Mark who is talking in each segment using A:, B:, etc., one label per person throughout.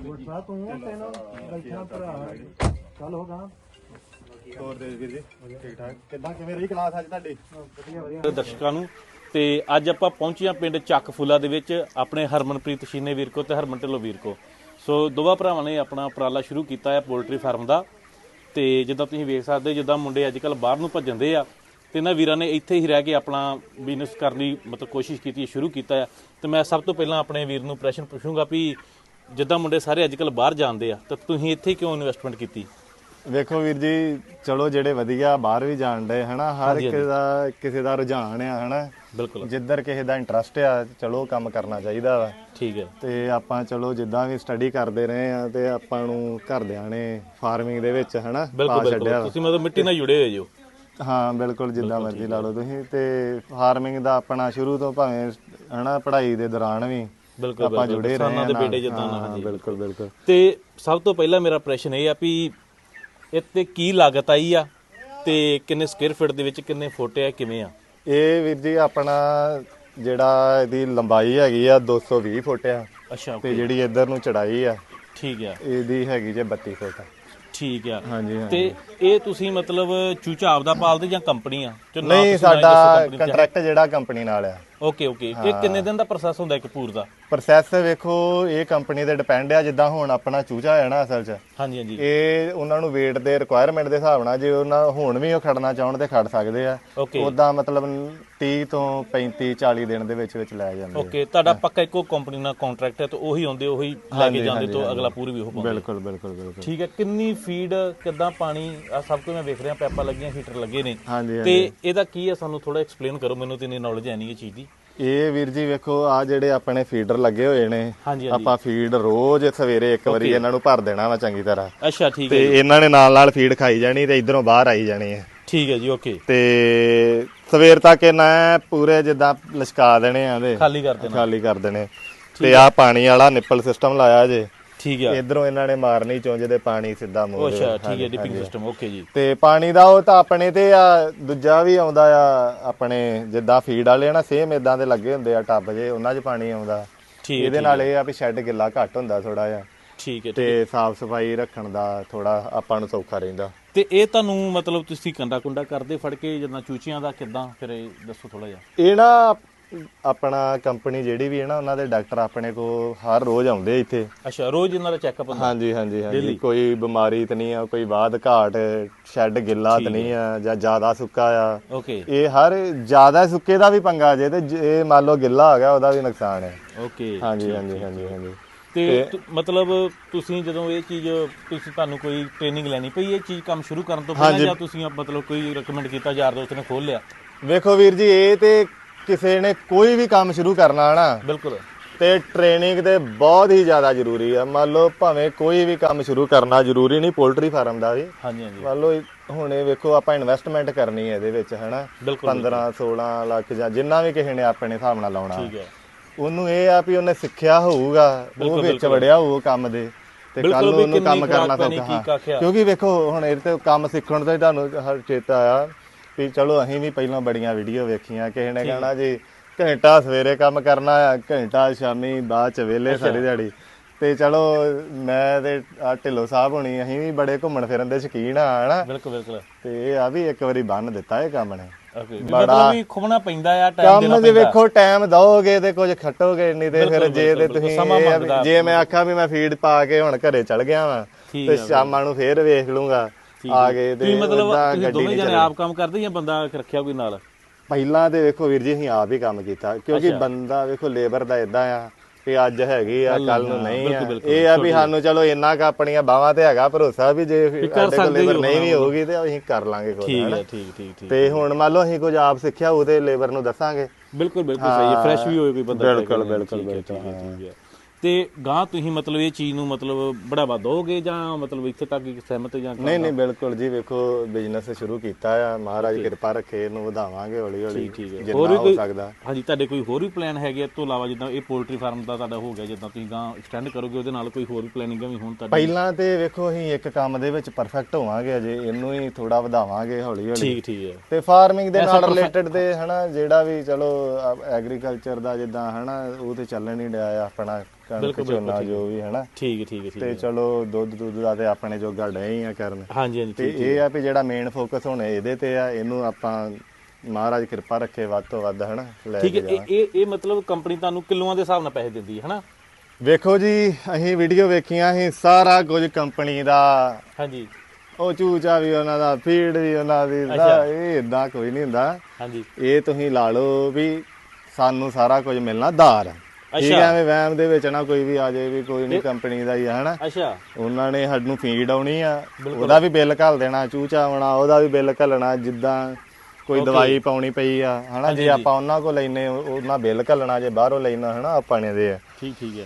A: ਗੁੱਸਾ ਤੂੰ ਤੈਨੂੰ ਬੈਠਾ ਭਰਾ। ਚੱਲ ਹੋ ਗਾ।
B: ਹੋਰ ਦੇ ਵੀਰ ਜੀ? ਠੀਕ ਠਾਕ। ਕਿੱਦਾਂ ਕਿਵੇਂ ਰਹੀ ਕਲਾਸ ਅੱਜ ਤੁਹਾਡੀ?
A: ਵਧੀਆ ਵਧੀਆ।
C: ਤੇ ਦਰਸ਼ਕਾਂ ਨੂੰ। ਤੇ ਅੱਜ ਆਪਾਂ ਪਹੁੰਚੇ ਪਿੰਡ ਚੱਕ ਫੁੱਲਾ ਦੇ ਵਿੱਚ ਆਪਣੇ ਹਰਮਨਪ੍ਰੀਤ ਸ਼ੀਨੇ ਵੀਰ ਕੋ ਤੇ ਹਰਮਨ ਢਿੱਲੋਂ ਵੀਰ ਕੋ। ਸੋ ਦੋਵਾਂ ਭਰਾਵਾਂ ਨੇ ਆਪਣਾ ਉਪਰਾਲਾ ਸ਼ੁਰੂ ਕੀਤਾ ਹੈ ਪੋਲਟਰੀ ਫਾਰਮ ਦਾ। ਤੇ ਜਿੱਦਾਂ ਤੁਸੀਂ ਵੇਖ ਸਕਦੇ ਹੋ, ਜਿੱਦਾਂ ਮੁੰਡੇ ਅੱਜ ਕੱਲ ਬਾਹਰ ਨੂੰ ਭੱਜਣਦੇ ਆ ਤੇ ਇਹਨਾਂ ਵੀਰਾਂ ਨੇ ਇੱਥੇ ਹੀ ਰਹਿ ਕੇ ਆਪਣਾ ਬਿਜ਼ਨਸ ਕਰਨ ਦੀ ਮਤਲਬ ਕੋਸ਼ਿਸ਼ ਕੀਤੀ ਹੈ ਸ਼ੁਰੂ ਕੀਤਾ ਹੈ। ਤੇ ਮੈਂ ਸਭ ਤੋਂ ਪਹਿਲਾਂ ਆਪਣੇ ਵੀਰ ਨੂੰ ਪ੍ਰਸ਼ਨ ਪੁੱਛੂੰਗਾ ਵੀ ਜਿੱਦਾਂ ਮੁੰਡੇ ਸਾਰੇ ਅੱਜ ਕੱਲ ਬਾਹਰ ਜਾਂਦੇ ਆ ਤਾਂ ਤੁਸੀਂ ਇੱਥੇ ਕਿਉਂ ਇਨਵੈਸਟਮੈਂਟ ਕੀਤੀ?
B: ਵੇਖੋ ਵੀਰ ਜੀ ਚਲੋ ਜਿਹੜੇ ਵਧੀਆ ਬਾਹਰ ਵੀ ਜਾਣ ਦੇ ਹਨਾ ਹਰ ਇੱਕ ਦਾ ਕਿਸੇ ਦਾ ਰੁਝਾਨ ਆ ਹਨਾ।
C: ਬਿਲਕੁਲ।
B: ਜਿੱਧਰ ਕਿਸੇ ਦਾ ਇੰਟਰਸਟ ਆ ਚਲੋ ਕੰਮ ਕਰਨਾ ਚਾਹੀਦਾ ਵਾ।
C: ਠੀਕ ਹੈ।
B: ਤੇ ਆਪਾਂ ਚਲੋ ਜਿੱਦਾਂ ਵੀ ਸਟੱਡੀ ਕਰਦੇ ਰਹੇ ਆ ਤੇ ਆਪਾਂ ਨੂੰ ਘਰਦਿਆਂ ਨੇ ਫਾਰਮਿੰਗ ਦੇ ਵਿੱਚ ਹਨਾ ਪਾ ਛੱਡਿਆ।
C: ਤੁਸੀਂ ਮਤਲਬ ਮਿੱਟੀ ਨਾਲ ਜੁੜੇ ਹੋਏ ਜੋ
B: ਹਾਂ ਬਿਲਕੁਲ ਜਿੱਦਾਂ ਮਰਜ਼ੀ ਲਾ ਲਓ ਤੁਸੀਂ। ਤੇ ਫਾਰਮਿੰਗ ਦਾ ਆਪਣਾ ਸ਼ੁਰੂ ਤੋਂ ਭਾਵੇਂ ਹਨਾ ਪੜ੍ਹਾਈ ਦੇ ਦੌਰਾਨ ਵੀ
C: ਬਿਲਕੁਲ
B: ਆਪਾਂ। ਜੁੜੇ ਰਹੇ
C: ਦੇ
B: ਨਾਲ।
C: ਬੇਟੇ ਜਿੱਦਾਂ ਨਾ,
B: ਹਾਂ,
C: ਹਾਂਜੀ।
B: ਬਿਲਕੁਲ ਬਿਲਕੁਲ।
C: ਤੇ ਸਭ ਤੋਂ ਪਹਿਲਾਂ ਮੇਰਾ ਪ੍ਰਸ਼ਨ ਇਹ ਆ ਵੀ ਇੱਥੇ ਕੀ ਲਾਗਤ ਆਈ ਆ ਤੇ ਕਿੰਨੇ ਸਕੁਅਰ ਫੀਟ ਦੇ ਵਿੱਚ ਕਿੰਨੇ ਫੁੱਟ ਆ ਕਿਵੇਂ ਆ?
B: ਇਹ ਵੀਰ ਜੀ ਆਪਣਾ ਜਿਹੜਾ ਇਹਦੀ ਲੰਬਾਈ ਹੈਗੀ ਆ 220 ਫੁੱਟ ਆ।
C: ਅੱਛਾ
B: ਤੇ ਜਿਹੜੀ ਇੱਧਰ ਨੂੰ ਚੜਾਈ ਆ
C: ਠੀਕ ਆ।
B: ਇਹਦੀ ਹੈਗੀ ਜੇ 32 ਫੁੱਟ
C: ਠੀਕ ਆ।
B: ਹਾਂਜੀ ਹਾਂ
C: ਤੇ ਇਹ ਤੁਸੀਂ ਮਤਲਬ ਚੂਚਾ ਆਪਦਾ ਪਾਲਦੇ ਜਾਂ ਕੰਪਨੀ ਆ? ਜੋ
B: ਨਹੀਂ ਸਾਡਾ। ਕੰਟਰੈਕਟ ਜਿਹੜਾ ਕੰਪਨੀ ਨਾਲ ਆ।
C: Okay okay. ਇਹ ਕਿੰਨੇ ਦਿਨ ਦਾ ਪ੍ਰੋਸੈਸ ਹੁੰਦਾ ਇੱਕ ਪੂਰ ਦਾ?
B: ਪ੍ਰੋਸੈਸ ਵੇਖੋ ਇਹ ਕੰਪਨੀ ਤੇ ਡਿਪੈਂਡ ਆ ਜਿੱਦਾਂ ਹੁਣ ਆਪਣਾ ਚੂਚਾ ਹੈ ਨਾ ਅਸਲ 'ਚ।
C: ਹਾਂਜੀ ਹਾਂਜੀ।
B: ਇਹ ਉਹਨਾਂ ਨੂੰ weight ਦੇ ਰਿਕੁਆਇਰਮੈਂਟ ਦੇ ਹਿਸਾਬ ਨਾਲ ਜੇ ਉਹਨਾਂ ਹੁਣ ਵੀ ਉਹ ਖੜਨਾ ਚਾਹਣ ਤੇ ਖੜ ਸਕਦੇ ਆ। ਉਦਾਂ ਮਤਲਬ 30 ਤੋਂ 35 40 ਦਿਨ ਦੇ ਵਿੱਚ ਵਿੱਚ ਲੈ ਜਾਂਦੇ ਆ।
C: ਓਕੇ ਤੁਹਾਡਾ ਪੱਕਾ ਇੱਕੋ ਕੰਪਨੀ ਨਾਲ ਕੰਟਰੈਕਟ ਹੈ ਤੇ ਉਹੀ ਆਉਂਦੇ ਉਹੀ ਲੈ ਕੇ ਜਾਂਦੇ ਤੋਂ ਅਗਲਾ ਪੂਰ ਵੀ ਉਹ ਪਾਉਂਦੇ।
B: ਬਿਲਕੁਲ ਬਿਲਕੁਲ ਬਿਲਕੁਲ।
C: ਠੀਕ ਹੈ ਕਿੰਨੀ ਫੀਡ ਕਿੱਦਾਂ ਪਾਣੀ ਆ ਸਭ ਕੁਝ ਮੈਂ ਵੇਖ ਰਿਹਾ ਪੈਪਾਂ ਲੱਗੀਆਂ ਹੀਟਰ ਲੱਗੇ ਨੇ। ਤੇ ਇਹਦਾ ਕੀ ਹੈ ਸਾਨੂੰ ਥੋੜਾ ਐਕਸਪਲੇਨ ਕਰੋ ਮੈਨੂੰ ਤੇ ਇੰਨੀ ਨੌਲੇਜ ਹੈ ਨਹੀਂ ਇਹ ਚੀਜ਼ ਦੀ।
B: ਇਹ ਵੀਰ ਜੀ ਵੇਖੋ ਆ ਜਿਹੜੇ ਆਪਣੇ ਫੀਡਰ ਲੱਗੇ ਹੋਏ ਨੇ ਆਪਾਂ ਫੀਡ ਰੋਜ਼ ਸਵੇਰੇ ਇੱਕ ਵਾਰੀ ਇਹਨਾਂ ਨੂੰ ਭਰ ਦੇਣਾ ਵਾ ਚੰਗੀ ਤਰ੍ਹਾਂ।
C: ਅੱਛਾ ਠੀਕ ਹੈ
B: ਤੇ ਇਹਨਾਂ ਨੇ ਨਾਲ ਨਾਲ ਫੀਡ ਖਾਈ ਜਾਣੀ ਤੇ ਇਧਰੋਂ ਬਾਹਰ ਆਈ ਜਾਣੀ ਹੈ।
C: ਠੀਕ ਹੈ ਜੀ ਓਕੇ
B: ਤੇ ਸਵੇਰ ਤੱਕ ਇਹਨਾਂ ਪੂਰੇ ਜਿੱਦਾਂ ਲਸ਼ਕਾ ਦੇਣੇ ਆ ਇਹਦੇ।
C: ਖਾਲੀ ਕਰ ਦੇਣਾ।
B: ਖਾਲੀ ਕਰ ਦੇਣੇ। ਤੇ ਆ ਪਾਣੀ ਵਾਲਾ ਨਿੱਪਲ ਸਿਸਟਮ ਲਾਇਆ ਜੇ।
C: ਠੀਕ ਹੈ
B: ਇਧਰੋਂ ਇਹਨਾਂ ਨੇ ਮਾਰਨੀ ਚੁੰਝ ਦੇ ਪਾਣੀ ਸਿੱਧਾ
C: ਉਹ
B: ਮੂੰਹ
C: ਅੱਛਾ ਠੀਕ ਹੈ ਡਿਪਿੰਗ ਸਿਸਟਮ ਓਕੇ ਜੀ।
B: ਤੇ ਪਾਣੀ ਦਾ ਉਹ ਤਾਂ ਆਪਣੇ ਤੇ ਆ ਦੂਜਾ ਵੀ ਆਉਂਦਾ ਆ ਆਪਣੇ ਜਿੱਦਾਂ ਫੀਡ ਵਾਲੇ ਨਾ ਸੇਮ ਇਦਾਂ ਦੇ ਲੱਗੇ ਹੁੰਦੇ ਆ ਟੱਬ ਜੇ ਉਹਨਾਂ 'ਚ ਪਾਣੀ ਆਉਂਦਾ।
C: ਠੀਕ
B: ਇਹਦੇ ਨਾਲ ਇਹ ਆ ਵੀ ਸ਼ੈੱਡ ਗਿੱਲਾ ਘੱਟ ਹੁੰਦਾ ਥੋੜਾ ਜਿਹਾ।
C: ਠੀਕ ਹੈ
B: ਤੇ ਸਾਫ਼ ਸਫ਼ਾਈ ਰੱਖਣ ਦਾ ਥੋੜਾ ਆਪਾਂ ਨੂੰ ਸੌਖਾ ਰਹਿੰਦਾ।
C: ਤੇ ਇਹ ਤੁਹਾਨੂੰ ਮਤਲਬ ਤੁਸੀਂ ਕੰਡਾ ਕੁੰਡਾ ਕਰਦੇ ਫੜ ਕੇ ਜਿੱਦਾਂ ਚੂਚੀਆਂ ਦਾ ਕਿੱਦਾਂ? ਫਿਰ ਇਹ ਦੱਸੋ ਥੋੜਾ ਜਿਹਾ।
B: ਇਹ ਨਾ ਆਪਣਾ ਕੰਪਨੀ ਜਿਹੜੀ ਵੀ ਹੈ ਨਾ ਉਹਨਾਂ ਦੇ ਡਾਕਟਰ ਆਪਣੇ ਕੋ ਹਰ ਰੋਜ਼ ਆਉਂਦੇ ਇੱਥੇ।
C: ਅੱਛਾ ਰੋਜ਼ ਇਹਨਾਂ ਦਾ ਚੈੱਕਅਪ ਹੁੰਦਾ?
B: ਹਾਂਜੀ ਹਾਂਜੀ ਹਾਂਜੀ। ਕੋਈ ਬਿਮਾਰੀ ਤਾਂ ਨਹੀਂ ਆ ਕੋਈ ਬਾਦ ਘਾਟ ਸ਼ੈੱਡ ਗਿੱਲਾ ਤਾਂ ਨਹੀਂ ਆ ਜਾਂ ਜ਼ਿਆਦਾ ਸੁੱਕਾ ਆ।
C: ਓਕੇ
B: ਇਹ ਹਰ ਜ਼ਿਆਦਾ ਸੁੱਕੇ ਦਾ ਵੀ ਪੰਗਾ ਜੇ ਤੇ ਜੇ ਮੰਨ ਲਓ ਗਿੱਲਾ ਆ ਗਿਆ ਉਹਦਾ ਵੀ ਨੁਕਸਾਨ ਹੈ।
C: ਓਕੇ
B: ਹਾਂਜੀ ਹਾਂਜੀ ਹਾਂਜੀ ਹਾਂਜੀ।
C: ਤੇ ਮਤਲਬ ਤੁਸੀਂ ਜਦੋਂ ਇਹ ਚੀਜ਼ ਤੁਸੀਂ ਤੁਹਾਨੂੰ ਕੋਈ ਟ੍ਰੇਨਿੰਗ ਲੈਣੀ ਪਈ ਇਹ ਚੀਜ਼ ਕੰਮ ਸ਼ੁਰੂ ਕਰਨ ਤੋਂ ਪਹਿਲਾਂ ਜਾਂ ਤੁਸੀਂ ਮਤਲਬ ਕੋਈ ਰეკਮੈਂਡ ਕੀਤਾ ਯਾਰ ਦੋਸਤ ਨੇ ਖੋਲ ਲਿਆ?
B: ਵੇਖੋ ਵੀਰ ਜੀ ਇਹ ਤੇ ਕਿਸੇ ਨੇ ਕੋਈ ਵੀ ਕੰਮ ਸ਼ੁਰੂ ਕਰਨਾ ਨਾ
C: ਬਿਲਕੁਲ।
B: ਤੇ ਟ੍ਰੇਨਿੰਗ ਤੇ ਬਹੁਤ ਹੀ ਜ਼ਿਆਦਾ ਜ਼ਰੂਰੀ ਆ। ਮੰਨ ਲਓ ਭਾਵੇਂ ਕੋਈ ਵੀ ਕੰਮ ਸ਼ੁਰੂ ਕਰਨਾ ਜ਼ਰੂਰੀ ਨਹੀਂ ਪੋਲਟਰੀ ਫਾਰਮ ਦਾ ਵੀ।
C: ਹਾਂਜੀ ਹਾਂਜੀ।
B: ਮੰਨ ਲਓ ਹੁਣ ਇਹ ਵੇਖੋ ਆਪਾਂ ਇਨਵੈਸਟਮੈਂਟ ਕਰਨੀ ਹੈ ਇਹਦੇ ਵਿੱਚ ਹਨਾ।
C: ਬਿਲਕੁਲ
B: 15 16 ਲੱਖ ਜਾਂ ਜਿੰਨਾ ਵੀ ਕਿਸੇ ਨੇ ਆਪਣੇ ਹਿਸਾਬ ਨਾਲ ਲਾਉਣਾ।
C: ਠੀਕ ਹੈ।
B: ਉਹਨੂੰ ਇਹ ਆ ਵੀ ਉਹਨੇ ਸਿੱਖਿਆ ਹੋਊਗਾ ਉਹ ਵਿੱਚ ਵੜਿਆ ਹੋਊ ਕੰਮ ਦੇ। ਤੇ ਕੱਲ ਉਹਨੂੰ ਕੰਮ ਕਰਨਾ ਸੌਖਾ। ਕਿਉਂਕਿ ਵੇਖੋ ਹੁਣ ਇਹ ਤੇ ਕੰਮ ਸਿੱਖਣ ਤੋਂ ਹੀ ਤੁਹਾਨੂੰ ਹਰ ਚੇਤਾ ਆਇਆ। ਵੀ ਚਲੋ ਅਸੀਂ ਵੀ ਪਹਿਲਾਂ ਬੜੀਆਂ ਵੀਡੀਓ ਵੇਖੀਆਂ ਕਿਸੇ ਨੇ ਕਹਿਣਾ ਜੀ ਘੰਟਾ ਸਵੇਰੇ ਕੰਮ ਕਰਨਾ ਆ ਘੰਟਾ ਸ਼ਾਮੀ ਬਾਅਦ ਚ ਵਿਹਲੇ ਸਾਰੀ ਦਿਹਾੜੀ। ਤੇ ਚਲੋ ਮੈਂ ਤੇ ਆ ਢਿੱਲੋ ਸਾਹਿਬ ਹੋਣੀ ਅਸੀਂ ਵੀ ਬੜੇ ਘੁੰਮਣ ਫਿਰਨ ਦੇ ਸ਼ੌਕੀਨ ਆ ਹਨਾ?
C: ਬਿਲਕੁਲ ਬਿਲਕੁਲ।
B: ਤੇ ਇਹ ਆ ਵੀ ਇੱਕ ਵਾਰੀ ਬੰਨ ਦਿੱਤਾ ਇਹ ਕੰਮ ਨੇ।
C: ਮਤਲਬ ਵੀ ਖੁਬਣਾ ਪੈਂਦਾ ਆ ਟਾਈਮ
B: ਕੰਮ
C: ਦੇਣਾ ਪੈਂਦਾ।
B: ਵੇਖੋ ਟਾਈਮ ਦਓਗੇ ਤੇ ਕੁਝ ਖੱਟੋਗੇ ਨਹੀਂ ਤੇ ਫਿਰ ਜੇ ਤੇ ਤੁਸੀਂ। ਜੇ ਮੈਂ ਆਖਾਂ ਵੀ ਮੈਂ ਫੀਡ ਪਾ ਕੇ ਹੁਣ ਘਰੇ ਚਲ ਗਿਆ ਵਾਂ ਤੇ ਸ਼ਾਮਾਂ ਨੂੰ ਫੇਰ ਵੇਖ ਲੂੰਗਾ। ਆ ਗਏ ਤੇ
C: ਤੁਸੀਂ ਮਤਲਬ ਤੁਸੀਂ
B: ਗੱਡੀ
C: ਦੋਵੇਂ
B: ਨਹੀਂ
C: ਜਣੇ
B: ਚੱਲਣੀ
C: ਆਪ ਕੰਮ ਕਰਦੇ ਜਾਂ ਬੰਦਾ ਰੱਖਿਆ ਕੋਈ ਨਾਲ?
B: ਪਹਿਲਾਂ ਤੇ ਵੇਖੋ ਵੀਰ ਜੀ ਅਸੀਂ ਆਪ ਹੀ ਕੰਮ ਕੀਤਾ ਕਿਉਂਕਿ ਬੰਦਾ ਵੇਖੋ ਲੇਬਰ ਦਾ ਇਦਾਂ ਆ ਕਿ ਅੱਜ ਹੈਗੀ ਆ ਕੱਲ ਨੂੰ ਨਹੀਂ ਆ। ਇਹ ਆ ਵੀ ਸਾਨੂੰ ਚਲੋ ਇੰਨਾ ਕ ਆਪਣੀਆਂ ਬਾਹਾਂ ਤੇ ਹੈਗਾ ਭਰੋਸਾ ਵੀ ਜੇ ਸਾਡੇ ਕੋਲ ਲੇਬਰ ਨਹੀਂ ਵੀ ਹੋਊਗੀ ਤੇ ਅਸੀਂ ਕਰ ਲਾਂਗੇ ਖੁਦ
C: ਠੀਕ। ਹੈ ਠੀਕ ਠੀਕ ਠੀਕ।
B: ਤੇ ਹੁਣ ਮੰਨ ਲਓ ਅਸੀਂ ਕੁਝ ਆਪ ਸਿੱਖਿਆ ਹੋਊ ਤੇ ਲੇਬਰ ਨੂੰ ਦੱਸਾਂਗੇ।
C: ਬਿਲਕੁਲ ਬਿਲਕੁਲ ਸਹੀ ਹੈ ਫਰੈਸ਼ ਵੀ ਹੋਏ ਕੋਈ ਬੰਦਾ
B: ਬਿਲਕੁਲ, ਬਿਲਕੁਲ,
C: ਠੀਕ ਹੈ,
B: ਬਿਲਕੁਲ,
C: ਠੀਕ ਹੈ, ਠੀਕ ਹੈ। ਤੇ ਗਾਂ ਤੁਸੀਂ ਮਤਲਬ ਇਹ ਚੀਜ਼ ਨੂੰ ਮਤਲਬ ਬੜਾਵਾ ਦੋਗੇ ਜਾਂ ਮਤਲਬ ਇੱਥੇ ਤੱਕ ਹੀ ਸਹਿਮਤ ਜਾਂ
B: ਨਹੀਂ ਨਹੀਂ ਬਿਲਕੁਲ ਜੀ ਵੇਖੋ ਬਿਜ਼ਨਸ ਸ਼ੁਰੂ ਕੀਤਾ ਆ। ਮਹਾਰਾਜ ਕਿਰਪਾ ਰੱਖੇ ਇਹਨੂੰ ਵਧਾਵਾਂਗੇ ਹੌਲੀ ਹੌਲੀ
C: ਹੈ।
B: ਜਿੰਨਾ ਹੋ ਸਕਦਾ।
C: ਹਾਂਜੀ ਤੁਹਾਡੇ ਕੋਈ ਹੋਰ ਵੀ ਪਲਾਨ ਹੈਗੇ ਇਸ ਤੋਂ ਇਲਾਵਾ ਜਿੱਦਾਂ ਇਹ ਪੋਲਟਰੀ ਫਾਰਮ ਦਾ ਤੁਹਾਡਾ ਹੋ ਗਿਆ ਜਿੱਦਾਂ ਤੁਸੀਂ ਗਾਂ ਐਕਸਟੈਂਡ ਕਰੋਗੇ ਉਹਦੇ ਨਾਲ ਕੋਈ ਹੋਰ ਵੀ ਪਲੈਨਿੰਗਾਂ ਵੀ ਹੋਣ ਤੁਹਾਡੀ?
B: ਪਹਿਲਾਂ ਤੇ ਵੇਖੋ ਅਸੀਂ ਇੱਕ ਕੰਮ ਦੇ ਵਿੱਚ ਪਰਫੈਕਟ ਹੋਵਾਂਗੇ ਅਜੇ ਇਹਨੂੰ ਹੀ ਥੋੜਾ ਵਧਾਵਾਂਗੇ ਹੌਲੀ ਹੌਲੀ
C: ਠੀਕ ਠੀਕ ਹੈ।
B: ਤੇ ਫਾਰਮਿੰਗ ਦੇ ਨਾਲ ਰਿਲੇਟਡ ਤੇ ਹਨਾ ਜਿਹੜਾ ਵੀ ਚਲੋ ਐਗਰੀਕਲਚਰ ਦਾ ਜਿੱਦਾਂ ਹਨਾ ਉਹ ਤੇ ਚੱਲਣ ਹੀ ਡਿਆ ਆਪਣਾ। ਕਣਕ ਝੋਨਾ ਜੋ ਵੀ ਹਨਾ?
C: ਠੀਕ ਹੈ ਠੀਕ ਹੈ ਠੀਕ
B: ਤੇ
C: ਹੈ।
B: ਚਲੋ ਦੁੱਧ ਦੁੱਧ ਦਾ ਤੇ ਆਪਣੇ ਜੋਗਾ ਡਏ ਆ ਕਰਨ।
C: ਹਾਂਜੀ ਹਾਂਜੀ
B: ਤੇ ਇਹ ਆ ਵੀ ਜਿਹੜਾ ਮੇਨ ਫੋਕਸ ਹੁਣ ਇਹਦੇ ਤੇ ਆ ਇਹਨੂੰ ਆਪਾਂ ਮਹਾਰਾਜ ਕਿਰਪਾ ਰੱਖੇ ਵੱਧ ਤੋਂ ਵੱਧ ਹਨਾ? ਲੈ
C: ਠੀਕ ਹੈ ਇਹ ਇਹ ਇਹ ਮਤਲਬ ਕੰਪਨੀ ਤੁਹਾਨੂੰ ਕਿਲੋਆਂ ਦੇ ਹਿਸਾਬ ਨਾਲ ਪੈਸੇ ਦਿੰਦੀ ਹੈ ਹਨਾ?
B: ਵੇਖੋ ਜੀ ਅਸੀਂ ਵੀਡੀਓ ਵੇਖੀਆਂ ਅਸੀਂ ਸਾਰਾ ਕੁਝ ਕੰਪਨੀ ਦਾ।
C: ਹਾਂਜੀ।
B: ਉਹ ਚੂਚਾ ਵੀ ਉਹਨਾਂ ਦਾ ਫੀਡ ਵੀ ਉਹਨਾਂ ਦੀ ਦਾ- ਇਹ ਇਦਾਂ ਕੋਈ ਨਹੀਂ ਹੁੰਦਾ।
C: ਹਾਂਜੀ।
B: ਇਹ ਤੁਸੀਂ ਲਾ ਲਓ ਵੀ ਸਾਨੂੰ ਸਾਰਾ ਕੁਝ ਮਿਲਣਾ ਧਾਰ ਠੀਕ
C: ਅੱਛਾ।
B: ਹੈ ਐਵੇਂ ਵਹਿਮ ਦੇ ਵਿੱਚ ਨਾ ਕੋਈ ਵੀ ਆ ਜਾਏ ਵੀ ਕੋਈ ਨਹੀਂ ਕੰਪਨੀ ਦਾ ਹੀ ਆ ਹਨਾ?
C: ਅੱਛਾ।
B: ਉਹਨਾਂ ਨੇ ਸਾਨੂੰ ਫੀਡ ਆਉਣੀ ਆ। ਉਹਦਾ ਵੀ ਬਿੱਲ ਘੱਲ ਦੇਣਾ ਚੂਚਾ ਆਉਣਾ ਉਹਦਾ ਵੀ ਬਿੱਲ ਘੱਲਣਾ ਜਿੱਦਾਂ ਕੋਈ ਦਵਾਈ ਪਾਉਣੀ ਪਈ ਆ ਹਨਾ? ਜੇ ਆਪਾਂ ਉਹਨਾਂ ਕੋਲ ਲੈਨੇ ਉਹਨਾਂ ਬਿੱਲ ਘੱਲਣਾ ਜੇ ਬਾਹਰੋਂ ਲੈਣਾ ਹਨਾ? ਆਪਾਂ ਨੇ ਦੇ ਆ।
C: ਠੀਕ ਠੀਕ ਹੈ।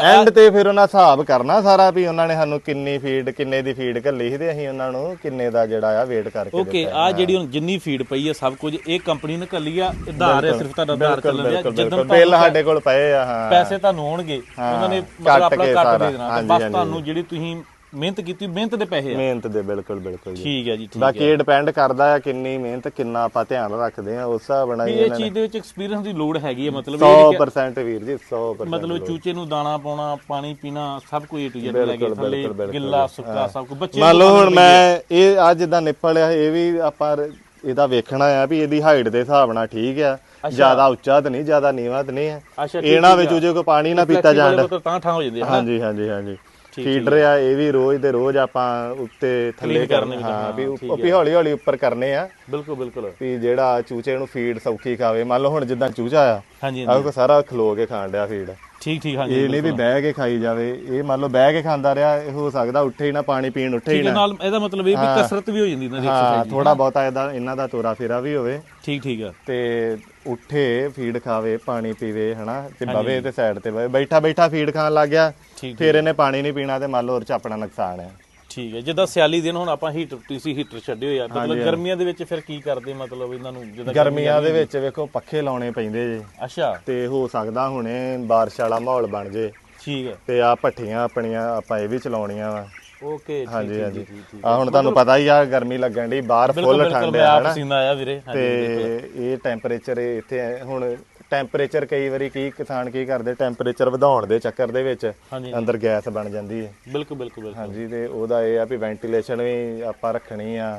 B: ਐਂਡ ਤੇ ਫਿਰ ਉਹਨਾਂ ਹਿਸਾਬ ਕਰਨਾ ਸਾਰਾ ਵੀ ਉਹਨਾਂ ਨੇ ਸਾਨੂੰ ਕਿੰਨੀ ਫੀਡ ਕਿੰਨੇ ਦੀ ਫੀਡ ਘੱਲੀ ਸੀ ਤੇ ਅਸੀਂ ਉਹਨਾਂ ਨੂੰ ਕਿੰਨੇ ਦਾ ਜਿਹੜਾ ਆ ਵੇਟ ਕਰਕੇ
C: ਓਕੇ ਆ ਜਿਹੜੀ ਹੁਣ ਜਿੰਨੀ ਫੀਡ ਪਈ ਆ ਸਭ ਕੁਝ ਇਹ ਕੰਪਨੀ ਨੇ ਕੱਲੀ ਆ ਆਧਾਰ ਹੈ ਸਿਰਫ ਤੁਹਾਡਾ ਆਧਾਰ ਕਰ ਲਿਆ ਜਦੋਂ
B: ਬਿੱਲ ਸਾਡੇ ਕੋਲ ਪਏ ਆ ਹਾਂ
C: ਪੈਸੇ ਤੁਹਾਨੂੰ ਹੋਣਗੇ ਉਹਨਾਂ ਨੇ ਮਤਲਬ ਆਪਣਾ ਕੱਟ। ਦੇ ਦੇਣਾ ਬਸ। ਤੁਹਾਨੂੰ ਜਿਹੜੀ ਤੁਸੀਂ ਮਿਹਨਤ ਕੀਤੀ ਮਿਹਨਤ ਦੇ ਪੈਸੇ ਆ।
B: ਮਿਹਨਤ ਦੇ ਬਿਲਕੁਲ ਬਿਲਕੁਲ ਜੀ।
C: ਠੀਕ ਹੈ ਜੀ ਠੀਕ
B: ਬਾਕੀ ਇਹ ਡਿਪੈਂਡ ਕਰਦਾ ਆ ਕਿੰਨੀ ਮਿਹਨਤ ਕਿੰਨਾ ਆਪਾਂ ਧਿਆਨ ਰੱਖਦੇ ਆ ਉਸ ਹਿਸਾਬ ਨਾਲ
C: ਵੀ
B: ਹੀ
C: ਇਹ ਚੀਜ਼ ਦੇ ਵਿੱਚ ਐਕਸਪੀਰੀਅੰਸ ਦੀ ਲੋੜ ਹੈਗੀ ਹੈ ਮਤਲਬ ਇਹ ਨਹੀਂ
B: 100% ਵੀਰ ਜੀ 100%
C: ਕਿ ਮਤਲਬ ਚੂਚੇ ਨੂੰ ਦਾਣਾ ਪਾਉਣਾ ਪਾਣੀ ਪੀਣਾ ਸਭ ਕੁਝ ਏ ਟੂ ਜ਼ੈਡ ਲੈ ਕੇ ਥੱਲੇ। ਗਿੱਲਾ ਸੁੱਕਾ ਸਭ ਕੁਝ ਬੱਚੇ
B: ਮੰਨ ਲਓ ਹੁਣ ਮੈਂ ਇਹ ਅੱਜ ਦਾ ਨਿਪਲਿਆ ਇਹ ਵੀ ਆਪਾਂ ਇਹਦਾ ਵੇਖਣਾ ਆ ਵੀ ਇਹਦੀ ਹਾਈਟ ਦੇ ਹਿਸਾਬ ਨਾਲ ਠੀਕ ਆ। ਜ਼ਿਆਦਾ ਉੱਚਾ ਤਾਂ ਨਹੀਂ ਜ਼ਿਆਦਾ ਨੀਵਾਂ ਤਾਂ ਨਹੀਂ ਹੈ ਇਹਨਾਂ ਵਿੱਚ ਜੇ ਕੋਈ ਪਾਣੀ ਨਾ ਪੀਤਾ ਜਾਂਦਾ
C: ਤਾਂ ਠਾਂ ਹੋ ਜਾਂਦੇ ਆ
B: ਹਾਂਜੀ ਹਾਂਜੀ ਹਾਂਜੀ। ਫੀਡਰ ਆ ਇਹ ਵੀ ਰੋਜ਼ ਦੇ ਰੋਜ਼ ਆਪਾਂ ਉੱਤੇ ਥੱਲੇ
C: ਕਰਨੇ
B: ਹਾਂ ਵੀ ਵੀ ਹੌਲੀ ਹੌਲੀ ਉੱਪਰ ਕਰਨੇ ਆ।
C: ਬਿਲਕੁਲ ਬਿਲਕੁਲ।
B: ਵੀ ਜਿਹੜਾ ਚੂਚੇ ਨੂੰ ਫੀਡ ਸੌਖੀ ਖਾਵੇ ਮੰਨ ਲਓ ਹੁਣ ਜਿੱਦਾਂ ਚੂਚਾ ਆ
C: ਹਾਂਜੀ
B: ਆਹ ਕੋ ਸਾਰਾ ਖਲੋ ਕੇ ਖਾਣ ਡਿਆ ਫੀਡ।
C: ਠੀਕ ਠੀਕ ਹਾਂਜੀ
B: ਇਹ ਨਹੀਂ ਵੀ ਬਹਿ ਕੇ ਖਾਈ ਜਾਵੇ ਇਹ ਮੰਨ ਲਓ ਬਹਿ ਕੇ ਖਾਂਦਾ ਰਿਹਾ ਇਹ ਹੋ ਸਕਦਾ ਉੱਠੇ ਹੀ ਨਾ ਪਾਣੀ ਪੀਣ ਉੱਠੇ ਹੀ ਨਾ।
C: ਨਾਲ ਇਹਦਾ ਮਤਲਬ ਇਹ ਵੀ ਕਸਰਤ ਵੀ ਹੋ ਜਾਂਦੀ ਇਹਨਾਂ ਦੀ
B: ਹਾਂ ਥੋੜਾ ਬਹੁਤਾ ਇਹਦਾ ਇਹਨਾਂ ਦਾ ਤੋਰਾ ਫੇਰਾ ਵੀ ਹੋਵੇ।
C: ਠੀਕ ਠੀਕ ਆ।
B: ਤੇ ਉੱਠੇ ਫੀਡ ਖਾਵੇ ਪਾਣੀ ਪੀਵੇ ਹਨਾ ਤੇ ਬਵੇ ਤੇ ਸਾਈਡ ਤੇ ਬਵੇ। ਬੈਠਾ ਬੈਠਾ ਫੀਡ ਖਾਣ ਲੱਗ ਗਿਆ
C: ਠੀਕ
B: ਫਿਰ ਇਹਨੇ ਪਾਣੀ ਨਹੀਂ ਪੀਣਾ ਤੇ ਮੰਨ ਲਓ ਉਹ ਚ ਆਪਣਾ ਨੁਕਸਾਨ ਹੈ।
C: ਠੀਕ ਹੈ ਜਿੱਦਾਂ ਸਿਆਲੀ ਦਿਨ ਹੁਣ ਆਪਾਂ ਹੀਟਰ ਟੀਸੀ ਹੀਟਰ ਛੱਡੇ ਹੋਏ ਆ ਮਤਲਬ ਗਰਮੀਆਂ ਦੇ ਵਿੱਚ ਫਿਰ ਕੀ ਕਰਦੇ ਮਤਲਬ ਇਹਨਾਂ ਨੂੰ ਜਿੱਦਾਂ
B: ਗਰਮੀਆਂ ਦੇ ਵਿੱਚ ਵੇਖੋ ਪੱਖੇ ਲਾਉਣੇ ਪੈਂਦੇ ਜੇ।
C: ਅੱਛਾ।
B: ਤੇ ਹੋ ਸਕਦਾ ਹੁਣੇ ਬਾਰਿਸ਼ ਵਾਲਾ ਮਾਹੌਲ ਬਣ ਜੇ।
C: ਠੀਕ ਹੈ।
B: ਤੇ ਆ ਭੱਠੀਆਂ ਆਪਣੀਆਂ ਆਪਾਂ ਇਹ ਵੀ ਚਲਾਉਣੀਆਂ ਵਾ।
C: ਓਕੇ
B: ਹਾਂਜੀ ਹਾਂਜੀ। ਆ ਹੁਣ ਤੁਹਾਨੂੰ ਪਤਾ ਹੀ ਆ ਗਰਮੀ ਲੱਗਣ ਦੀ ਬਾਹਰ ਫੁੱਲ ਠੰਡ ਆ
C: ਆਪ
B: ਹਨਾ?
C: ਪਸੀਨਾ ਆਇਆ ਵੀਰੇ। ਹਾਂਜੀ
B: ਤੇ ਇਹ ਟੈਂਪਰੇਚਰ ਇੱਥੇ ਹੁਣ ਟੈਂਪਰੇਚਰ ਕਈ ਵਾਰੀ ਕੀ ਕਿਸਾਨ ਕੀ ਕਰਦੇ ਟੈਂਪਰੇਚਰ ਵਧਾਉਣ ਦੇ ਚੱਕਰ ਦੇ ਵਿੱਚ
C: ਹਾਂਜੀ।
B: ਅੰਦਰ ਗੈਸ ਬਣ ਜਾਂਦੀ ਹੈ।
C: ਬਿਲਕੁਲ ਬਿਲਕੁਲ ਬਿਲਕੁਲ।
B: ਹਾਂਜੀ ਤੇ ਉਹਦਾ ਇਹ ਆ ਵੀ ਵੈਂਟੀਲੇਸ਼ਨ ਵੀ ਆਪਾਂ ਰੱਖਣੀ ਆ।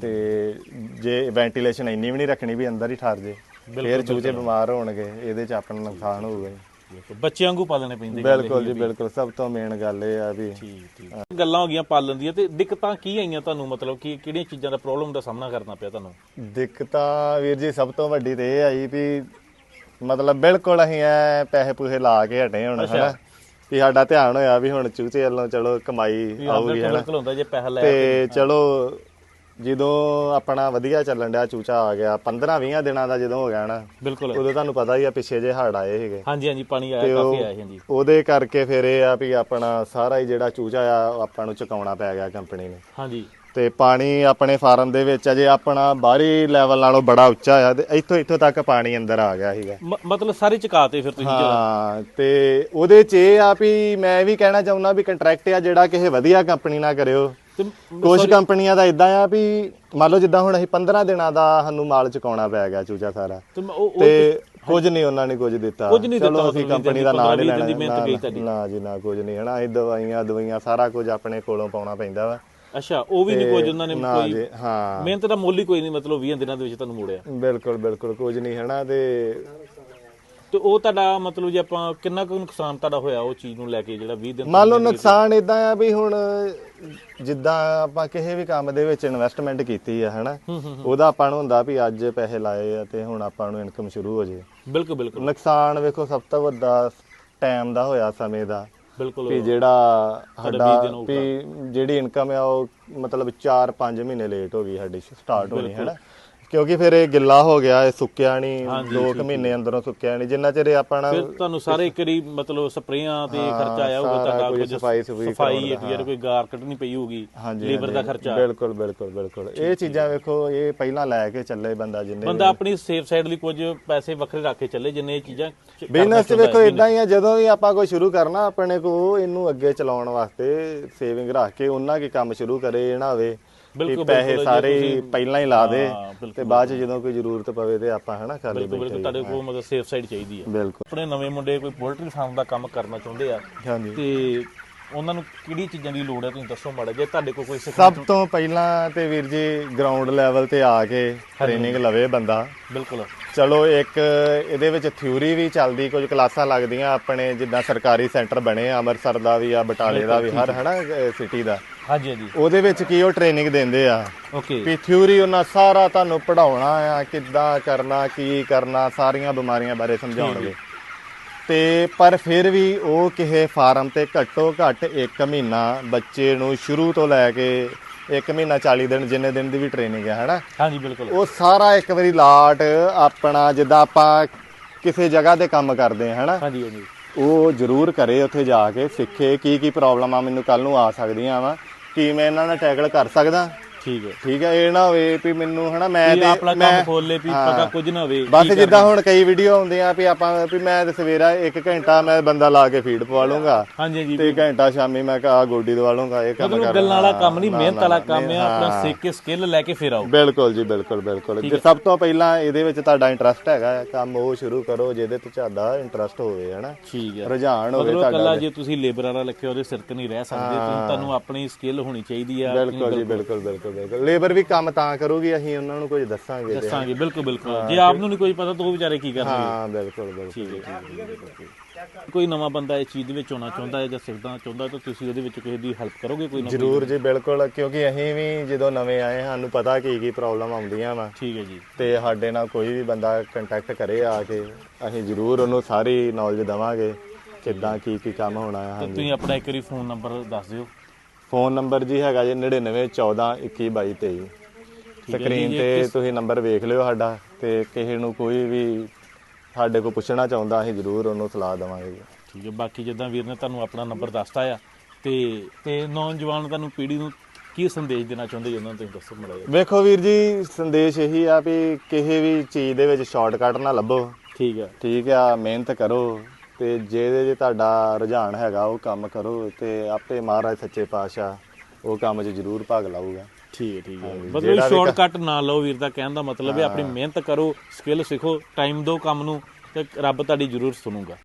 B: ਤੇ ਜੇ ਵੈਂਟੀਲੇਸ਼ਨ ਇੰਨੀ ਵੀ ਨਹੀਂ ਰੱਖਣੀ ਵੀ ਅੰਦਰ ਹੀ ਠਰ ਜੇ ਫਿਰ ਚੂਚੇ ਬਿਮਾਰ ਹੋਣਗੇ ਇਹਦੇ ਚ ਆਪਣਾ ਨੁਕਸਾਨ ਹੋਊਗਾ ਜੀ।
C: ਬਿਲਕੁਲ। ਬੱਚਿਆਂ ਵਾਂਗੂ ਪਾਲਣੇ ਪੈਂਦੇ
B: ਬਿਲਕੁਲ ਜੀ ਬਿਲਕੁਲ ਸਭ ਤੋਂ ਮੇਨ ਗੱਲ ਇਹ ਆ ਵੀ
C: ਠੀਕ ਠੀਕ। ਗੱਲਾਂ ਹੋ ਗਈਆਂ ਪਾਲਣ ਦੀਆਂ ਤੇ ਦਿੱਕਤਾਂ ਕੀ ਆਈਆਂ ਤੁਹਾਨੂੰ? ਮਤਲਬ ਕਿ ਕਿਹੜੀਆਂ ਚੀਜ਼ਾਂ ਦਾ ਪ੍ਰੋਬਲਮ ਦਾ ਸਾਹਮਣਾ ਕਰਨਾ ਪਿਆ ਤੁਹਾਨੂੰ?
B: ਦਿੱਕਤਾਂ ਵੀਰ ਜੀ ਸਭ ਤੋਂ ਵੱਡੀ ਤੇ ਇਹ ਆਈ ਵੀ ਮਤਲਬ ਬਿਲਕੁਲ ਅਸੀਂ ਐ ਪੈਸੇ ਪੂਸੇ ਲਾ ਕੇ ਹਟੇ ਹੁਣ ਹਨਾ? ਵੀ ਸਾਡਾ ਧਿਆਨ ਹੋਇਆ ਵੀ ਹੁਣ ਚੂਚੇ ਵੱਲੋਂ ਚਲੋ ਕਮਾਈ ਆਊਗੀ ਹਨਾ?
C: ਬਿਲਕੁਲ ਹੁੰਦਾ ਜੇ ਪੈਸਾ ਲੈ
B: ਤੇ ਚਲੋ ਜਦੋਂ ਆਪਣਾ ਵਧੀਆ ਚੱਲਣ ਡਿਆ ਚੂਚਾ ਆ ਗਿਆ 15 20 ਦਿਨਾਂ ਦਾ ਜਦੋਂ ਹੋ ਗਿਆ ਨਾ
C: ਬਿਲਕੁਲ।
B: ਉਦੋਂ ਤੁਹਾਨੂੰ ਪਤਾ ਹੀ ਆ ਪਿੱਛੇ ਜੇ ਹੜ ਆਏ ਸੀਗੇ।
C: ਹਾਂਜੀ ਹਾਂਜੀ ਪਾਣੀ ਆਇਆ ਕਾਫੀ ਆਇਆ ਹਾਂਜੀ।
B: ਉਹਦੇ ਕਰਕੇ ਫਿਰ ਇਹ ਆ ਵੀ ਆਪਣਾ ਸਾਰਾ ਹੀ ਜਿਹੜਾ ਚੂਚਾ ਆ ਆਪਾਂ ਨੂੰ ਚੁਕਾਉਣਾ ਪੈ ਗਿਆ ਕੰਪਨੀ ਨੇ।
C: ਹਾਂਜੀ।
B: ਤੇ ਪਾਣੀ ਆਪਣੇ ਫਾਰਮ ਦੇ ਵਿੱਚ ਅਜੇ ਆਪਣਾ ਬਾਹਰੀ ਲੈਵਲ ਨਾਲੋਂ ਬੜਾ ਉੱਚਾ ਆ ਤੇ ਇੱਥੋਂ ਇੱਥੋਂ ਤੱਕ ਪਾਣੀ ਅੰਦਰ ਆ ਗਿਆ ਸੀਗਾ।
C: ਮ- ਮਤਲਬ ਸਾਰੇ ਚਕਾਤੇ ਫਿਰ ਤੁਸੀਂ
B: ਹਾਂ ਤੇ ਉਹਦੇ ਚ ਇਹ ਆ ਵੀ ਮੈਂ ਇਹ ਵੀ ਕਹਿਣਾ ਚਾਹੁੰਦਾ ਵੀ ਕੰਟਰੈਕਟ ਆ ਜਿਹੜਾ ਕਿਸੇ ਵਧੀਆ ਕੰਪਨੀ ਨਾਲ ਕਰਿਓ।
C: ਤੇ
B: ਕੁਝ ਕੰਪਨੀਆਂ ਦਾ ਇਦਾਂ ਆ ਵੀ ਮੰਨ ਲਓ ਜਿੱਦਾਂ ਹੁਣ ਅਸੀਂ 15 ਦਿਨਾਂ ਦਾ ਸਾਨੂੰ ਮਾਲ ਚੁਕਾਉਣਾ ਪੈ ਗਿਆ ਚੂਚਾ ਸਾਰਾ
C: ਤੇ ਮ- ਉਹ ਉਹ-
B: ਤੇ ਕੁਝ ਨਹੀਂ ਉਹਨਾਂ ਨੇ ਕੁਝ ਦਿੱਤਾ।
C: ਕੁਝ ਨਹੀਂ ਦਿੱਤਾ
B: ਚਲੋ ਅਸੀਂ ਕੰਪਨੀ ਦਾ ਨਾਂ ਨਹੀਂ
C: ਪੰਦਰਾਂ ਵੀਹ ਦਿਨ
B: ਲੈਣਾ
C: ਦੀ ਮਿਹਨਤ ਗਈ ਤੁਹਾਡੀ।
B: ਨਾ ਜੀ ਨਾ ਕੁਝ ਨਹੀਂ। ਹਨਾ ਇਹ ਦਵਾਈਆਂ ਦਵਾਈਆਂ ਸਾਰਾ ਕੁਝ ਆਪਣੇ ਕੋਲੋਂ ਪਾਉਣਾ ਪੈਂਦਾ ਵਾ।
C: ਅੱਛਾ ਉਹ ਵੀ ਨਹੀਂ ਕੁਝ ਉਹਨਾਂ ਨੇ
B: ਨਾ
C: ਕੋਈ
B: ਹਾਂ।
C: ਮਿਹਨਤ ਦਾ ਮੁੱਲ ਹੀ ਕੋਈ ਨਹੀਂ ਮਤਲਬ 20 ਦਿਨਾਂ ਦੇ ਵਿੱਚ ਤੁਹਾਨੂੰ ਮੋੜਿਆ।
B: ਬਿਲਕੁਲ ਬਿਲਕੁਲ ਕੁਝ ਨਹੀਂ ਹਨਾ ਤੇ
C: ਤੇ ਉਹ ਤੁਹਾਡਾ ਮਤਲਬ ਜੇ ਆਪਾਂ ਕਿੰਨਾ ਕੁ ਨੁਕਸਾਨ ਤੁਹਾਡਾ ਹੋਇਆ ਉਹ ਚੀਜ਼ ਨੂੰ ਲੈ ਕੇ ਜਿਹੜਾ 20 ਦਿਨ
B: ਮੰਨ ਲਓ ਨੁਕਸਾਨ ਇਦਾਂ ਆ ਵੀ ਹੁਣ ਜਿੱਦਾਂ ਆਪਾਂ ਕਿਸੇ ਵੀ ਕੰਮ ਦੇ ਵਿੱਚ ਇਨਵੈਸਟਮੈਂਟ ਕੀਤੀ ਆ ਹਨਾ ਉਹਦਾ ਆਪਾਂ ਨੂੰ ਹੁੰਦਾ ਵੀ ਅੱਜ ਪੈਸੇ ਲਾਏ ਆ ਤੇ ਹੁਣ ਆਪਾਂ ਨੂੰ ਇਨਕਮ ਸ਼ੁਰੂ ਹੋ ਜੇ।
C: ਬਿਲਕੁਲ ਬਿਲਕੁਲ।
B: ਨੁਕਸਾਨ ਵੇਖੋ ਸਭ ਤੋਂ ਵੱਡਾ ਟਾਈਮ ਦਾ ਹੋਇਆ ਸਮੇਂ ਦਾ।
C: ਬਿਲਕੁਲ।
B: ਵੀ ਜਿਹੜਾ ਸਾਡਾ। ਵੀ ਜਿਹੜੀ ਇਨਕਮ ਆ ਉਹ ਮਤਲਬ 4-5 ਮਹੀਨੇ ਲੇਟ ਹੋ ਗਈ ਸਾਡੀ ਸਟਾਰਟ ਹੋਣੀ ਹੈ ਨਾ ਕਿਉਂਕਿ ਫਿਰ ਇਹ ਗਿੱਲਾ ਹੋ ਗਿਆ ਇਹ ਸੁੱਕਿਆ ਨਹੀਂ 2 ਮਹੀਨੇ ਅੰਦਰੋਂ ਸੁੱਕਿਆ ਨਹੀਂ ਜਿੰਨਾ ਚਿਰ ਆਪਣਾ
C: ਫਿਰ ਤੁਹਾਨੂੰ ਸਾਰੇ ਵਾਰੀ ਮਤਲਬ ਸਪਰੇਆਂ ਤੇ ਖਰਚਾ ਆਇਆ ਹੋਊਗਾ ਤੁਹਾਡਾ
B: ਕੁਝ ਸਫ਼ਾਈ ਸੁਫਾਈ
C: ਯਾਰ ਕੋਈ ਗਾਰ ਕੱਢਣੀ ਪਈ ਹੋਊਗੀ ਲੇਬਰ ਦਾ ਖਰਚਾ।
B: ਬਿਲਕੁਲ ਬਿਲਕੁਲ ਬਿਲਕੁਲ। ਇਹ ਚੀਜ਼ਾਂ ਵੇਖੋ ਇਹ ਪਹਿਲਾਂ ਲੈ ਕੇ ਚੱਲੇ ਬੰਦਾ ਜਿੰਨੇ
C: ਬੰਦਾ ਆਪਣੀ ਸੇਫ ਸਾਈਡ ਲਈ ਕੁਝ ਪੈਸੇ ਵੱਖਰੇ ਰੱਖ ਕੇ ਚੱਲੇ ਜਿੰਨੇ ਇਹ ਚੀਜ਼ਾਂ
B: ਬਿਜ਼ਨਸ ਵੇਖੋ। ਇਦਾਂ ਹੀ ਆ ਜਦੋਂ ਵੀ ਆਪਾਂ ਕੋਈ ਸ਼ੁਰੂ ਕਰਨਾ ਆਪਣੇ ਕੋ ਇਹਨੂੰ ਅੱਗੇ ਚਲਾਉਣ ਵਾਸਤੇ ਸੇਵਿੰਗ ਰੱਖ ਕੇ ਉਹਨਾਂ ਕੀ ਕੰਮ ਸ਼ੁਰੂ ਕਰੇ ਨਾ ਹੋਵੇ।
C: ਬਿਲਕੁਲ,
B: ਪੈਸੇ ਸਾਰੇ ਪਹਿਲਾਂ ਹੀ ਲਾ ਦੇ ਤੇ ਬਾਅਦ ਚ ਜਦੋਂ ਕੋਈ ਜ਼ਰੂਰਤ ਪਵੇ ਤੇ ਆਪਾਂ ਹਨਾ ਕਰ ਲਈ
C: ਬਿਲਕੁਲ ਤੁਹਾਡੇ ਕੋਲ ਮਤਲਬ ਸੇਫ ਸਾਈਡ ਚਾਹੀਦੀ ਹੈ
B: ਬਿਲਕੁਲ।
C: ਆਪਣੇ ਨਵੇਂ ਮੁੰਡੇ ਕੋਈ ਪੋਲਟਰੀ ਫਾਰਮ ਦਾ ਕੰਮ ਕਰਨਾ ਚਾਹੁੰਦੇ ਆ
B: ਹਾਂਜੀ।
C: ਤੇ ਉਹਨਾਂ ਨੂੰ ਕਿਹੜੀ ਚੀਜ਼ਾਂ ਦੀ ਲੋੜ ਹੈ ਤੁਸੀਂ ਦੱਸੋ ਮਾੜਾ ਜੇ ਤੁਹਾਡੇ ਕੋਲ ਕੋਈ
B: ਸਭ ਤੋਂ ਪਹਿਲਾਂ ਤੇ ਵੀਰ ਜੀ ਗਰਾਊਂਡ ਲੈਵਲ ਤੇ ਆ ਕੇ ਟ੍ਰੇਨਿੰਗ ਲਵੇ ਬੰਦਾ।
C: ਬਿਲਕੁਲ।
B: ਚਲੋ ਇੱਕ ਇਹਦੇ ਵਿੱਚ ਥਿਊਰੀ ਵੀ ਚੱਲਦੀ ਕੁਝ ਕਲਾਸਾਂ ਲੱਗਦੀਆਂ ਆਪਣੇ ਜਿੱਦਾਂ ਸਰਕਾਰੀ ਸੈਂਟਰ ਬਣੇ ਆ ਅੰਮ੍ਰਿਤਸਰ ਦਾ ਵੀ ਆ ਬਟਾਲੇ ਦਾ ਵੀ ਹਰ ਹਨਾ ਸਿਟੀ ਦਾ।
C: ਹਾਂਜੀ ਹਾਂਜੀ।
B: ਉਹਦੇ ਵਿੱਚ ਕੀ ਉਹ ਟ੍ਰੇਨਿੰਗ ਦਿੰਦੇ ਆ?
C: ਓਕੇ
B: ਵੀ ਥਿਊਰੀ ਉਹਨਾਂ ਸਾਰਾ ਤੁਹਾਨੂੰ ਪੜਾਉਣਾ ਆ ਕਿੱਦਾਂ ਕਰਨਾ ਕੀ ਕਰਨਾ ਸਾਰੀਆਂ ਬਿਮਾਰੀਆਂ ਬਾਰੇ ਸਮਝਾਉਣਗੇ। ਤੇ ਪਰ ਫਿਰ ਵੀ ਉਹ ਕਿਸੇ ਫਾਰਮ ਤੇ ਘੱਟੋ ਘੱਟ 1 ਮਹੀਨਾ ਬੱਚੇ ਨੂੰ ਸ਼ੁਰੂ ਤੋਂ ਲੈ ਕੇ 1 ਮਹੀਨਾ 40 ਦਿਨ ਜਿੰਨੇ ਦਿਨ ਦੀ ਵੀ ਟ੍ਰੇਨਿੰਗ ਹੈ ਹਨਾ?
C: ਹਾਂਜੀ ਬਿਲਕੁਲ।
B: ਉਹ ਸਾਰਾ ਇੱਕ ਵਾਰੀ ਲਾਟ ਆਪਣਾ ਜਿੱਦਾਂ ਆਪਾਂ ਕਿਸੇ ਜਗ੍ਹਾ ਤੇ ਕੰਮ ਕਰਦੇ ਹਾਂ ਹਨਾ?
C: ਹਾਂਜੀ ਹਾਂਜੀ।
B: ਉਹ ਜ਼ਰੂਰ ਕਰੇ ਉੱਥੇ ਜਾ ਕੇ ਸਿੱਖੇ ਕੀ ਕੀ ਪ੍ਰੋਬਲਮ ਮੈਨੂੰ ਕੱਲ ਨੂੰ ਆ ਸਕਦੀਆਂ ਵਾ। ਕੀ ਮੈਂ ਇਹਨਾਂ ਨਾਲ ਟੈਕਲ ਕਰ ਸਕਦਾ?
C: ਠੀਕ ਹੈ।
B: ਠੀਕ ਹੈ ਇਹ ਨਾ ਹੋਵੇ ਵੀ ਮੈਨੂੰ ਹਨਾ ਮੈਂ ਤੇ
C: ਆਪਣਾ ਕੰਮ ਖੋਲ ਲੇ ਵੀ ਪਤਾ ਕੁਝ ਨਾ ਹੋਵੇ
B: ਬਸ ਜਿੱਦਾਂ ਹੁਣ ਕਈ ਵੀਡੀਓ ਆਉਂਦੀਆਂ ਵੀ ਆਪਾਂ ਵੀ ਮੈਂ ਤੇ ਸਵੇਰਾ 1 ਘੰਟਾ ਮੈਂ ਬੰਦਾ ਲਾ ਕੇ ਫੀਡ ਪਵਾ ਲੂੰਗਾ
C: ਹਾਂਜੀ ਹਾਂਜੀ।
B: ਤੇ ਘੰਟਾ ਸ਼ਾਮੀ ਮੈਂ ਕਹਾ ਗੋਡੀ ਦਵਾ ਲੂੰਗਾ ਇਹ ਕੰਮ ਕਰ।
C: ਗੱਲਾਂ ਵਾਲਾ ਕੰਮ ਨਹੀਂ ਮਿਹਨਤ ਵਾਲਾ ਕੰਮ ਹਾਂ। ਆਪਣਾ ਸਿੱਖ ਕੇ ਸਕਿੱਲ ਲੈ ਕੇ ਫਿਰ ਆਓ।
B: ਬਿਲਕੁਲ ਜੀ ਬਿਲਕੁਲ ਬਿਲਕੁਲ। ਜੇ ਸਭ ਤੋਂ ਪਹਿਲਾਂ ਇਹਦੇ ਵਿੱਚ ਤੁਹਾਡਾ ਇੰਟਰਸਟ ਹੈਗਾ ਕੰਮ ਉਹ ਸ਼ੁਰੂ ਕਰੋ ਜਿਹਦੇ ਤੇ ਤੁਹਾਡਾ ਇੰਟਰਸਟ ਹੋਵੇ ਹਨਾ?
C: ਠੀਕ ਹੈ।
B: ਰੁਝਾਨ ਹੋਵੇ ਤੁਹਾਡਾ
C: ਕੱਲਾ ਜੇ ਤੁਸੀਂ ਲੇਬਰ ਵਾਲਾ ਲਿਖਿਆ ਉਹਦੇ ਸਿਰ ਤੇ ਨਹੀਂ ਰਹਿ ਸਕਦੇ ਤੁਹਾਨੂੰ ਆਪਣੀ ਸਕਿੱਲ ਹੋਣੀ ਚਾਹੀਦੀ ਆ
B: ਬਿਲਕੁਲ ਜੀ ਬਿਲਕੁਲ ਬਿਲਕੁਲ। ਬਿਲਕੁਲ। ਲੇਬਰ ਵੀ ਕੰਮ ਤਾਂ ਕਰੂਗੀ ਅਸੀਂ ਉਹਨਾਂ ਨੂੰ ਕੁਝ ਦੱਸਾਂਗੇ ਤੇ
C: ਦੱਸਾਂਗੇ ਬਿਲਕੁਲ ਬਿਲਕੁਲ। ਜੇ ਆਪ ਨੂੰ ਨਹੀਂ ਕੋਈ ਪਤਾ ਤਾਂ ਉਹ ਵਿਚਾਰੇ ਕੀ ਕਰਨਗੇ?
B: ਹਾਂ ਬਿਲਕੁਲ ਬਿਲਕੁਲ।
C: ਠੀਕ ਹੈ ਠੀਕ ਹੈ, ਠੀਕ ਹੈ। ਕੋਈ ਨਵਾਂ ਬੰਦਾ ਇਸ ਚੀਜ਼ ਦੇ ਵਿੱਚ ਆਉਣਾ ਚਾਹੁੰਦਾ ਹੈ ਜਾਂ ਸਿੱਖਣਾ ਚਾਹੁੰਦਾ ਤਾਂ ਤੁਸੀਂ ਉਹਦੇ ਵਿੱਚ ਕਿਸੇ ਦੀ ਹੈਲਪ ਕਰੋਗੇ ਕੋਈ ਨਾ ਕੋਈ?
B: ਜ਼ਰੂਰ ਜੀ ਬਿਲਕੁਲ ਕਿਉਂਕਿ ਅਸੀਂ ਵੀ ਜਦੋਂ ਨਵੇਂ ਆਏ ਸਾਨੂੰ ਪਤਾ ਕੀ ਕੀ ਪ੍ਰੋਬਲਮ ਆਉਂਦੀਆਂ ਵਾ।
C: ਠੀਕ ਹੈ ਜੀ।
B: ਤੇ ਸਾਡੇ ਨਾਲ ਕੋਈ ਵੀ ਬੰਦਾ ਕੰਟੈਕਟ ਕਰੇ ਆ ਕੇ ਅਸੀਂ ਜ਼ਰੂਰ ਉਹਨੂੰ ਸਾਰੀ ਨੌਲੇਜ ਦਵਾਂਗੇ ਕਿੱਦਾਂ ਕੀ ਕੀ ਕੰਮ ਹੋਣਾ ਹੈ
C: ਤੇ
B: ਹਾਂਜੀ।
C: ਤੁਸੀਂ ਆਪਣਾ ਇੱਕ ਵਾਰੀ ਫੋਨ ਨੰਬਰ ਦੱਸ ਦਿਓ।
B: ਫੋਨ ਨੰਬਰ ਜੀ ਹੈਗਾ ਜੀ 99 14 21 22 23 ਸਕਰੀਨ ਤੇ ਤੁਸੀਂ ਨੰਬਰ ਵੇਖ ਲਿਓ ਸਾਡਾ ਤੇ ਕਿਸੇ ਨੂੰ ਕੋਈ ਵੀ ਸਾਡੇ ਕੋਲ ਪੁੱਛਣਾ ਚਾਹੁੰਦਾ ਅਸੀਂ ਜ਼ਰੂਰ ਉਹਨੂੰ ਸਲਾਹ ਦੇਵਾਂਗੇ ਜੀ।
C: ਠੀਕ ਹੈ ਬਾਕੀ ਜਿੱਦਾਂ ਵੀਰ ਨੇ ਤੁਹਾਨੂੰ ਆਪਣਾ ਨੰਬਰ ਦੱਸਤਾ ਆ ਤੇ ਤੇ ਨੌਜਵਾਨ ਤੁਹਾਨੂੰ ਪੀੜ੍ਹੀ ਨੂੰ ਕੀ ਸੰਦੇਸ਼ ਦੇਣਾ ਚਾਹੁੰਦੇ ਜੀ? ਉਹਨਾਂ ਨੂੰ ਤੁਸੀਂ ਦੱਸੋ ਮੜਾ
B: ਵੇਖੋ ਵੀਰ ਜੀ ਸੰਦੇਸ਼ ਇਹੀ ਆ ਵੀ ਕਿਸੇ ਵੀ ਚੀਜ਼ ਦੇ ਵਿੱਚ ਸ਼ਾਰਟਕਟ ਨਾ ਲੱਭੋ।
C: ਠੀਕ ਹੈ।
B: ਠੀਕ ਆ ਮਿਹਨਤ ਕਰੋ। ਤੇ ਜਿਹਦੇ ਜੇ ਤੁਹਾਡਾ ਰੁਝਾਨ ਹੈਗਾ ਉਹ ਕੰਮ ਕਰੋ ਤੇ ਆਪੇ ਮਹਾਰਾਜ ਸੱਚੇ ਪਾਤਸ਼ਾਹ ਉਹ ਕੰਮ 'ਚ ਜ਼ਰੂਰ ਭਾਗ ਲਾਊਗਾ।
C: ਠੀਕ ਹੈ ਠੀਕ ਹੈ। ਮਤਲਬ ਸ਼ਾਰਟਕਟ ਨਾ ਲਓ ਵੀਰ ਦਾ ਕਹਿਣ ਦਾ ਮਤਲਬ ਹੈ ਆਪਣੀ ਮਿਹਨਤ ਕਰੋ ਸਕਿੱਲ ਸਿੱਖੋ ਟਾਈਮ ਦਿਓ ਕੰਮ ਨੂੰ ਤੇ ਰੱਬ ਤੁਹਾਡੀ ਜ਼ਰੂਰ ਸੁਣੂਗਾ।